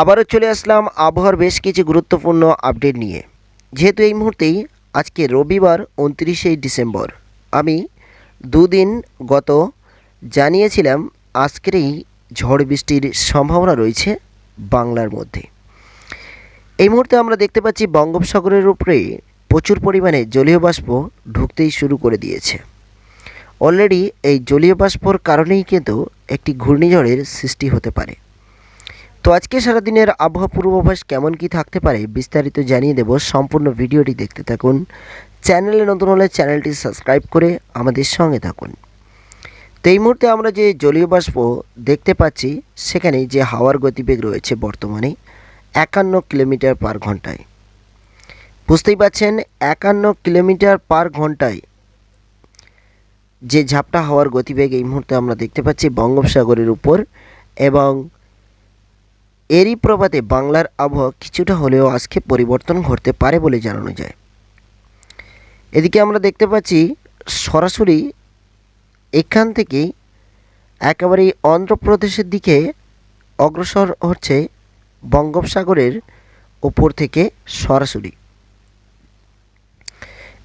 আবারও চলে আসলাম আবহাওয়ার বেশ কিছু গুরুত্বপূর্ণ আপডেট নিয়ে। যেহেতু এই মুহূর্তেই আজকে রবিবার উনত্রিশে ডিসেম্বর, আমি দুদিন গত জানিয়েছিলাম আজকেরই ঝড় বৃষ্টির সম্ভাবনা রয়েছে বাংলার মধ্যে। এই মুহূর্তে আমরা দেখতে পাচ্ছি বঙ্গোপসাগরের উপরে প্রচুর পরিমাণে জলীয় বাষ্প ঢুকতেই শুরু করে দিয়েছে। অলরেডি এই জলীয় বাষ্পর কারণেই কিন্তু একটি ঘূর্ণিঝড়ের সৃষ্টি হতে পারে। তো আজকে সারাদিনের আবহাওয়া পূর্বাভাস কেমন কি থাকতে পারে বিস্তারিত জানিয়ে দেব সম্পূর্ণ ভিডিওটি দেখতে থাকুন। চ্যানেলে নতুন হলে চ্যানেলটি সাবস্ক্রাইব করে আমাদের সঙ্গে থাকুন। তো এই মুহূর্তে আমরা যে জলীয় বাষ্প দেখতে পাচ্ছি সেখানে যে হাওয়ার গতিবেগ রয়েছে বর্তমানে একান্ন কিলোমিটার পার ঘন্টায়। বুঝতেই পাচ্ছেন, একান্ন কিলোমিটার পার ঘন্টায় যে ঝাপটা হাওয়ার গতিবেগ এই মুহূর্তে আমরা দেখতে পাচ্ছি বঙ্গোপসাগরের উপর এবং এরই প্রভাতে বাংলার আবহাওয়া কিছুটা হলেও আজকে পরিবর্তন ঘটতে পারে বলে জানানো যায়। এদিকে আমরা দেখতে পাচ্ছি, সরাসরি এখান থেকে একেবারেই অন্ধ্রপ্রদেশের দিকে অগ্রসর হচ্ছে বঙ্গোপসাগরের ওপর থেকে সরাসরি।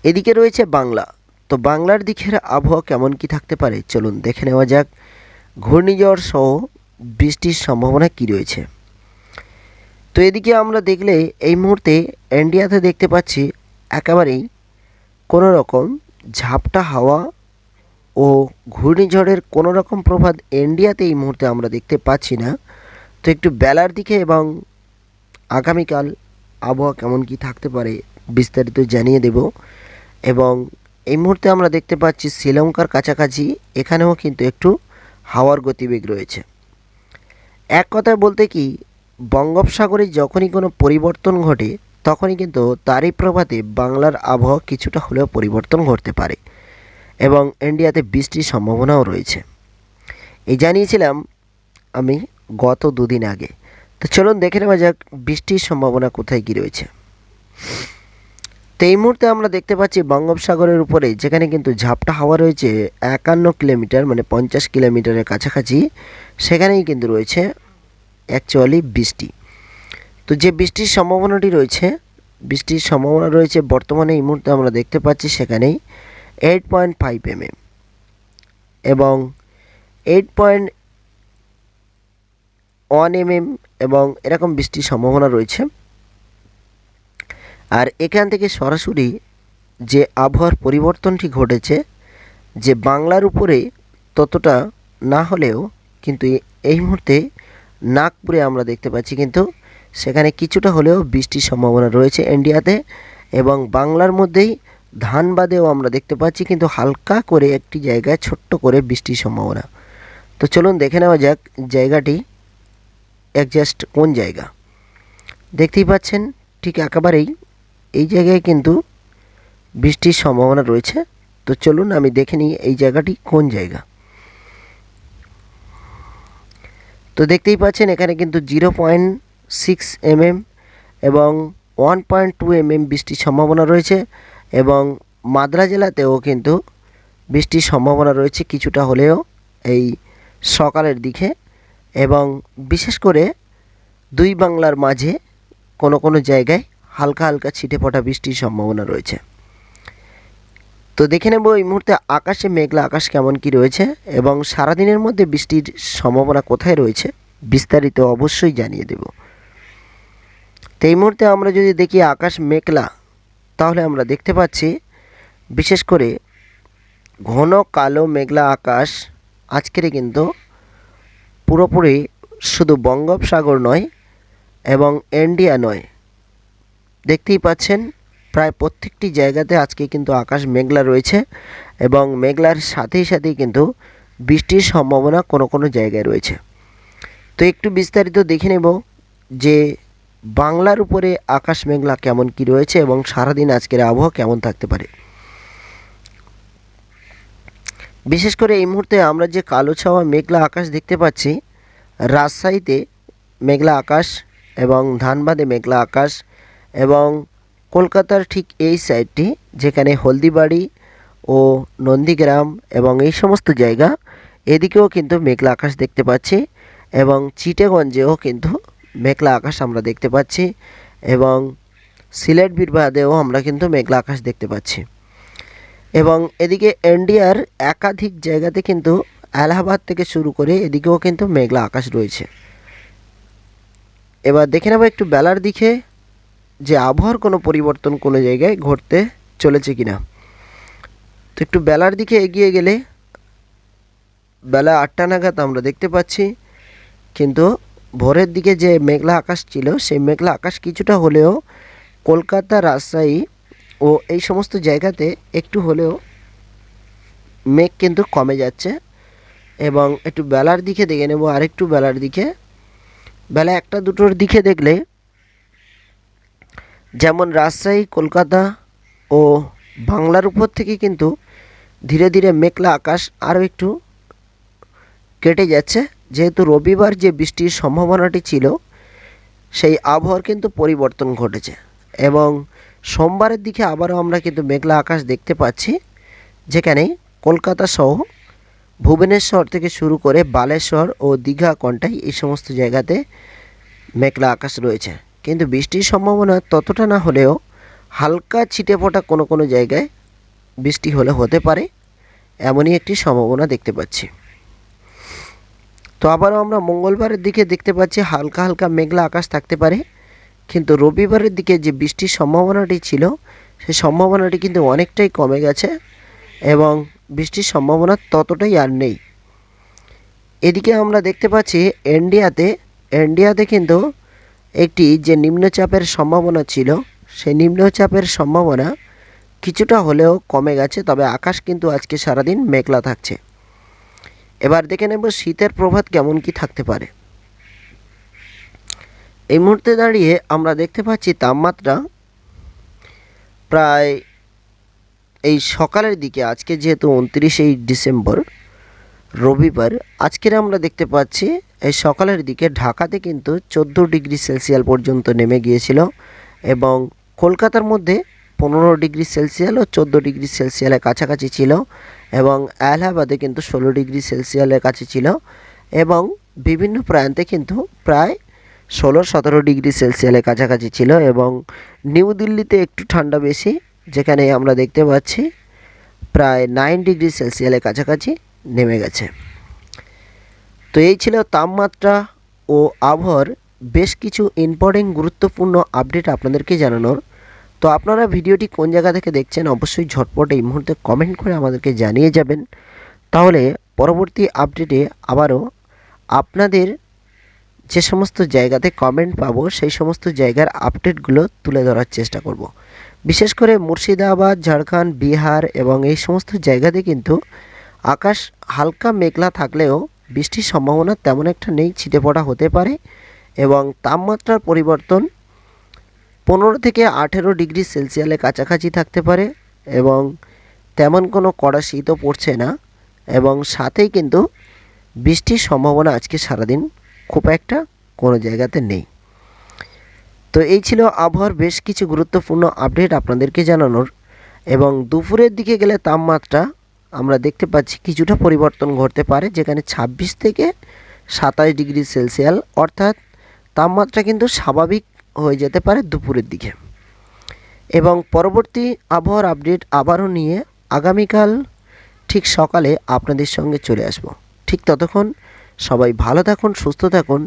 এদিকে রয়েছে বাংলা। তো বাংলার দিকের আবহাওয়া কেমন কি থাকতে পারে? চলুন দেখে নেওয়া যাক। ঘূর্ণিঝড় সহ বৃষ্টির সম্ভাবনা কি রয়েছে? তো এদিকে আমরা দেখলে এই মুহূর্তে ইন্ডিয়াতে দেখতে পাচ্ছি একেবারেই কোনো রকম ঝাপটা হাওয়া ও ঘূর্ণিঝড়ের কোনো রকম প্রভাব ইন্ডিয়াতে এই মুহূর্তে আমরা দেখতে পাচ্ছি না। তো একটু বেলার দিকে এবং আগামীকাল আবহাওয়া কেমন কি থাকতে পারে বিস্তারিত জানিয়ে দেব এবং এই মুহূর্তে আমরা দেখতে পাচ্ছি শ্রীলঙ্কার কাছাকাছি এখানেও কিন্তু একটু হাওয়ার গতিবেগ রয়েছে। এক কথায় বলতে কি বঙ্গোপসাগরে যখনই কোনো পরিবর্তন ঘটে, তখনই কিন্তু তারই প্রভাতে বাংলার আবহাওয়া কিছুটা হলেও পরিবর্তন ঘটতে পারে এবং ইন্ডিয়াতে বৃষ্টির সম্ভাবনাও রয়েছে। এই জানিয়েছিলাম আমি গত দুদিন আগে। তো চলুন দেখে নেওয়া যাক বৃষ্টির সম্ভাবনা কোথায় কী রয়েছে। তো এই মুহূর্তে আমরা দেখতে পাচ্ছি বঙ্গোপসাগরের উপরে, যেখানে কিন্তু ঝাপটা হাওয়া রয়েছে একান্ন কিলোমিটার মানে পঞ্চাশ কিলোমিটারের কাছাকাছি, সেখানেই কিন্তু রয়েছে অ্যাকচুয়ালি বৃষ্টি। তো যে বৃষ্টির সম্ভাবনাটি রয়েছে, বৃষ্টির সম্ভাবনা রয়েছে বর্তমানে এই মুহূর্তে আমরা দেখতে পাচ্ছি সেখানেই eight point five M M এবং এইট পয়েন্ট ওয়ান এম এবং এরকম বৃষ্টির সম্ভাবনা রয়েছে। আর এখান থেকে সরাসরি যে আবহাওয়ার পরিবর্তনটি ঘটেছে, যে বাংলার উপরে ততটা না হলেও কিন্তু এই মুহূর্তে নাগপুরে আমরা দেখতে পাচ্ছি কিন্তু সেখানে কিছুটা হলেও বৃষ্টির সম্ভাবনা রয়েছে ইন্ডিয়াতে এবং বাংলার মধ্যেই ধানবাদেও আমরা দেখতে পাচ্ছি কিন্তু হালকা করে একটি জায়গায় ছোট্ট করে বৃষ্টির সম্ভাবনা। তো চলুন দেখে নেওয়া যাক জায়গাটি একজাস্ট কোন জায়গা। দেখতেই পাচ্ছেন ঠিক একেবারেই এই জায়গায় কিন্তু বৃষ্টির সম্ভাবনা রয়েছে। তো চলুন আমি দেখে নিই এই জায়গাটি কোন জায়গা। তো দেখতেই পাচ্ছেন, এখানে কিন্তু জিরো পয়েন্ট সিক্স এমএম এবং ওয়ান পয়েন্ট টু এমএম বৃষ্টির সম্ভাবনা রয়েছে এবং মাদ্রা জেলাতেও কিন্তু বৃষ্টির সম্ভাবনা রয়েছে কিছুটা হলেও এই সকালের দিকে এবং বিশেষ করে দুই বাংলার মাঝে কোনো কোনো জায়গায় হালকা হালকা ছিটে পড়া বৃষ্টির সম্ভাবনা রয়েছে। তো দেখে নেব এই মুহূর্তে আকাশে মেঘলা আকাশ কেমন কি রয়েছে এবং সারাদিনের মধ্যে বৃষ্টির সম্ভাবনা কোথায় রয়েছে, বিস্তারিত অবশ্যই জানিয়ে দেব। তো এই মুহূর্তে আমরা যদি দেখি আকাশ মেঘলা, তাহলে আমরা দেখতে পাচ্ছি, বিশেষ করে ঘন কালো মেঘলা আকাশ আজকের কিন্তু পুরোপুরি শুধু বঙ্গোপসাগর নয় এবং ইন্ডিয়া নয়। দেখতেই পাচ্ছেন প্রায় প্রত্যেকটি জায়গাতে আজকে কিন্তু আকাশ মেঘলা রয়েছে এবং মেঘলার সাথেই সাথেই কিন্তু বৃষ্টির সম্ভাবনা কোনো কোনো জায়গায় রয়েছে। তো একটু বিস্তারিত দেখে নেব যে বাংলার উপরে আকাশ মেঘলা কেমন কি রয়েছে এবং সারাদিন আজকের আবহাওয়া কেমন থাকতে পারে। বিশেষ করে এই মুহূর্তে আমরা যে কালো ছাওয়া মেঘলা আকাশ দেখতে পাচ্ছি, রাজশাহীতে মেঘলা আকাশ এবং ধানবাদে মেঘলা আকাশ এবং কলকাতার ঠিক এই সাইডটি যেখানে হলদিবাড়ি ও নন্দীগ্রাম এবং এই সমস্ত জায়গা, এদিকেও কিন্তু মেঘলা আকাশ দেখতে পাচ্ছি এবং চিটেগঞ্জেও কিন্তু মেঘলা আকাশ আমরা দেখতে পাচ্ছি এবং সিলেট বিরবাদেও আমরা কিন্তু মেঘলা আকাশ দেখতে পাচ্ছি। এবং এদিকে ইন্ডিয়ার একাধিক জায়গাতে কিন্তু এলাহাবাদ থেকে শুরু করে এদিকেও কিন্তু মেঘলা আকাশ রয়েছে। এবার দেখে নেব একটু বেলার দিকে। যে আবহাওয়ার কোনো পরিবর্তন কোনো জায়গায় ঘটতে চলেছে কি না তো একটু বেলার দিকে এগিয়ে গেলে বেলা আটটা নাগাদ আমরা দেখতে পাচ্ছি, কিন্তু ভোরের দিকে যে মেঘলা আকাশ ছিল, সেই মেঘলা আকাশ কিছুটা হলেও কলকাতা, রাজশাহী ও এই সমস্ত জায়গাতে একটু হলেও মেঘ কিন্তু কমে যাচ্ছে। এবং একটু বেলার দিকে দেখে নেব, আরেকটু বেলার দিকে। বেলা একটা দুটোর দিকে দেখলে যেমন রাজশাহী, কলকাতা ও বাংলার উপর থেকে কিন্তু ধীরে ধীরে মেঘলা আকাশ আরও একটু কেটে যাচ্ছে। যেহেতু রবিবার যে বৃষ্টির সম্ভাবনাটি ছিল, সেই আবহাওয়ার কিন্তু পরিবর্তন ঘটেছে এবং সোমবারের দিকে আবারও আমরা কিন্তু মেঘলা আকাশ দেখতে পাচ্ছি, যেখানে কলকাতা সহ ভুবনেশ্বর থেকে শুরু করে বালেশ্বর ও দীঘা, কন্টাই এই সমস্ত জায়গাতে মেঘলা আকাশ রয়েছে। কিন্তু বৃষ্টির সম্ভাবনা ততটা না হলেও হালকা ছিটে ফোটা কোনো কোনো জায়গায় বৃষ্টি হলে হতে পারে, এমনই একটি সম্ভাবনা দেখতে পাচ্ছি। তো আবারও আমরা মঙ্গলবারের দিকে দেখতে পাচ্ছি হালকা হালকা মেঘলা আকাশ থাকতে পারে, কিন্তু রবিবারের দিকে যে বৃষ্টির সম্ভাবনাটি ছিল, সেই সম্ভাবনাটি কিন্তু অনেকটাই কমে গেছে এবং বৃষ্টির সম্ভাবনা ততটাই আর নেই। এদিকে আমরা দেখতে পাচ্ছি ইন্ডিয়াতে ইন্ডিয়াতে কিন্তু একটি যে নিম্নচাপের সম্ভাবনা ছিল, সেই নিম্নচাপের সম্ভাবনা কিছুটা হলেও কমে গেছে, তবে আকাশ কিন্তু আজকে সারাদিন মেঘলা থাকছে। এবার দেখে নেব শীতের প্রভাব কেমন কি থাকতে পারে। এই মুহূর্তে দাঁড়িয়ে আমরা দেখতে পাচ্ছি তাপমাত্রা প্রায় এই সকালের দিকে, আজকে যেহেতু উনত্রিশেই ডিসেম্বর রবিবার আজকের আমরা দেখতে পাচ্ছি, এই সকালের দিকে ঢাকাতে কিন্তু চোদ্দ ডিগ্রি সেলসিয়াল পর্যন্ত নেমে গিয়েছিল এবং কলকাতার মধ্যে পনেরো ডিগ্রি সেলসিয়াল ও চোদ্দ ডিগ্রি সেলসিয়ালের কাছাকাছি ছিল এবং এলাহাবাদে কিন্তু ষোলো ডিগ্রি সেলসিয়ালের কাছে ছিল এবং বিভিন্ন প্রান্তে কিন্তু প্রায় ষোলো সতেরো ডিগ্রি সেলসিয়ালের কাছাকাছি ছিল এবং নিউ দিল্লিতে একটু ঠান্ডা বেশি, যেখানে আমরা দেখতে পাচ্ছি প্রায় নাইন ডিগ্রি সেলসিয়ালের কাছাকাছি। নেমে গেছে। তো এই ছিল তাপমাত্রা ও আবহাওয়ার বেশ কিছু ইম্পর্টেন্ট গুরুত্বপূর্ণ আপডেট আপনাদেরকে জানানোর। তো আপনারা ভিডিওটি কোন জায়গা থেকে দেখছেন অবশ্যই ঝটপট এই মুহূর্তে কমেন্ট করে আমাদেরকে জানিয়ে যাবেন। তাহলে পরবর্তী আপডেটে আবারও আপনাদের যে সমস্ত জায়গাতে কমেন্ট পাবো, সেই সমস্ত জায়গার আপডেটগুলো তুলে ধরার চেষ্টা করব। বিশেষ করে মুর্শিদাবাদ, ঝাড়খণ্ড, বিহার এবং এই সমস্ত জায়গাতে কিন্তু আকাশ হালকা মেঘলা থাকলেও বৃষ্টির সম্ভাবনা তেমন একটা নেই, ছিটে পড়া হতে পারে এবং তাপমাত্রার পরিবর্তন পনেরো থেকে আঠেরো ডিগ্রি সেলসিয়ালের কাছাকাছি থাকতে পারে এবং তেমন কোনো কড়া শীতও পড়ছে না এবং সাথেই কিন্তু বৃষ্টির সম্ভাবনা আজকে সারাদিন খুব একটা কোনো জায়গাতে নেই। তো এই ছিল আবহাওয়ার বেশ কিছু গুরুত্বপূর্ণ আপডেট আপনাদেরকে জানানোর এবং দুপুরের দিকে গেলে তাপমাত্রা আমরা দেখতে পাচ্ছি কিছুটা পরিবর্তন ঘটতে পারে, যেখানে ২৬ থেকে সাতাশ ডিগ্রি সেলসিয়াল অর্থাৎ তাপমাত্রা কিন্তু স্বাভাবিক হয়ে যেতে পারে দুপুরের দিকে। এবং পরবর্তী আবহাওয়ার আপডেট আবারও নিয়ে আগামীকাল ঠিক সকালে আপনাদের সঙ্গে চলে আসব। ঠিক ততক্ষণ সবাই ভালো থাকুন, সুস্থ থাকুন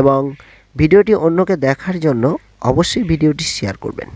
এবং ভিডিওটি অন্যকে দেখার জন্য অবশ্যই ভিডিওটি শেয়ার করবেন।